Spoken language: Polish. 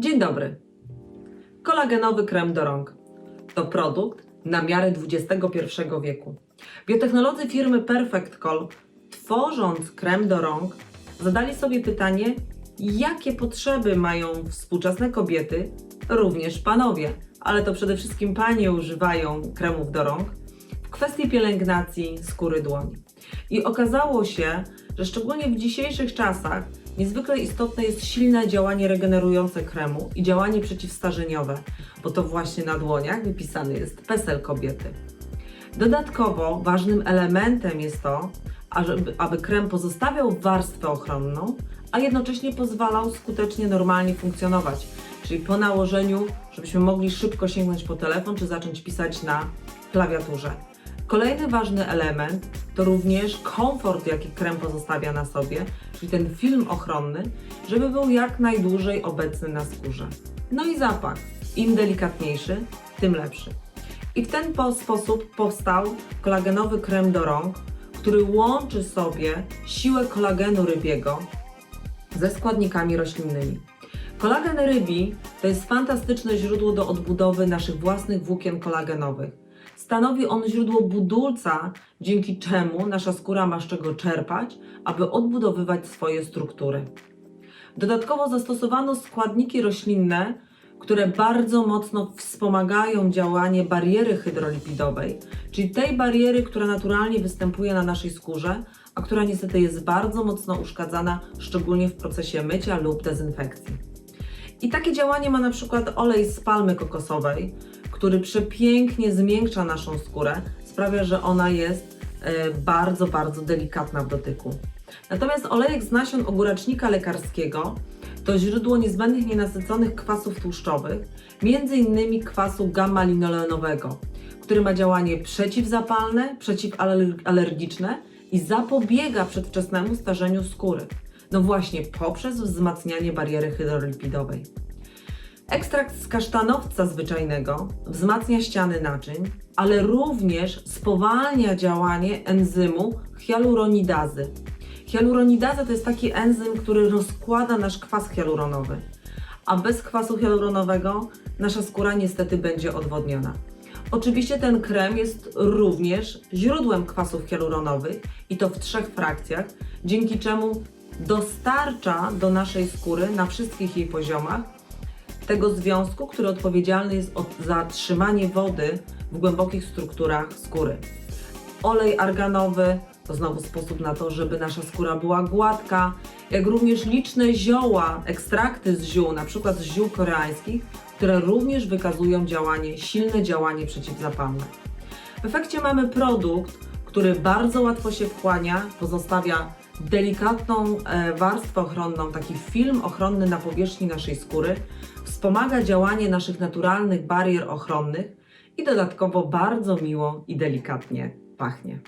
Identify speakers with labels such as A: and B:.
A: Dzień dobry. Kolagenowy krem do rąk to produkt na miarę XXI wieku. Biotechnolodzy firmy Perfect Call, tworząc krem do rąk, zadali sobie pytanie, jakie potrzeby mają współczesne kobiety, również panowie, ale to przede wszystkim panie używają kremów do rąk, w kwestii pielęgnacji skóry dłoni. I okazało się, że szczególnie w dzisiejszych czasach niezwykle istotne jest silne działanie regenerujące kremu i działanie przeciwstarzeniowe, bo to właśnie na dłoniach wypisany jest PESEL kobiety. Dodatkowo ważnym elementem jest to, ażeby, aby krem pozostawiał warstwę ochronną, a jednocześnie pozwalał skutecznie normalnie funkcjonować, czyli po nałożeniu, żebyśmy mogli szybko sięgnąć po telefon czy zacząć pisać na klawiaturze. Kolejny ważny element to również komfort, jaki krem pozostawia na sobie, czyli ten film ochronny, żeby był jak najdłużej obecny na skórze. No i zapach. Im delikatniejszy, tym lepszy. I w ten po- sposób powstał kolagenowy krem do rąk, który łączy sobie siłę kolagenu rybiego ze składnikami roślinnymi. Kolagen rybi to jest fantastyczne źródło do odbudowy naszych własnych włókien kolagenowych. Stanowi on źródło budulca, dzięki czemu nasza skóra ma z czego czerpać, aby odbudowywać swoje struktury. Dodatkowo zastosowano składniki roślinne, które bardzo mocno wspomagają działanie bariery hydrolipidowej, czyli tej bariery, która naturalnie występuje na naszej skórze, a która niestety jest bardzo mocno uszkadzana, szczególnie w procesie mycia lub dezynfekcji. I takie działanie ma na przykład olej z palmy kokosowej, który przepięknie zmiękcza naszą skórę, sprawia, że ona jest e, bardzo, bardzo delikatna w dotyku. Natomiast olejek z nasion ogórecznika lekarskiego to źródło niezbędnych nienasyconych kwasów tłuszczowych, m.in. kwasu gamma-linolenowego, który ma działanie przeciwzapalne, przeciwalergiczne i zapobiega przedwczesnemu starzeniu skóry. No właśnie poprzez wzmacnianie bariery hydrolipidowej. Ekstrakt z kasztanowca zwyczajnego wzmacnia ściany naczyń, ale również spowalnia działanie enzymu hialuronidazy. Hialuronidaza to jest taki enzym, który rozkłada nasz kwas hialuronowy, a bez kwasu hialuronowego nasza skóra niestety będzie odwodniona. Oczywiście ten krem jest również źródłem kwasów hialuronowych i to w trzech frakcjach, dzięki czemu dostarcza do naszej skóry na wszystkich jej poziomach tego związku, który odpowiedzialny jest za trzymanie wody w głębokich strukturach skóry. Olej arganowy to znowu sposób na to, żeby nasza skóra była gładka, jak również liczne zioła, ekstrakty z ziół, na przykład z ziół koreańskich, które również wykazują działanie, silne działanie przeciwzapalne. W efekcie mamy produkt, który bardzo łatwo się wchłania, pozostawia delikatną e, warstwę ochronną, taki film ochronny na powierzchni naszej skóry, wspomaga działanie naszych naturalnych barier ochronnych i dodatkowo bardzo miło i delikatnie pachnie.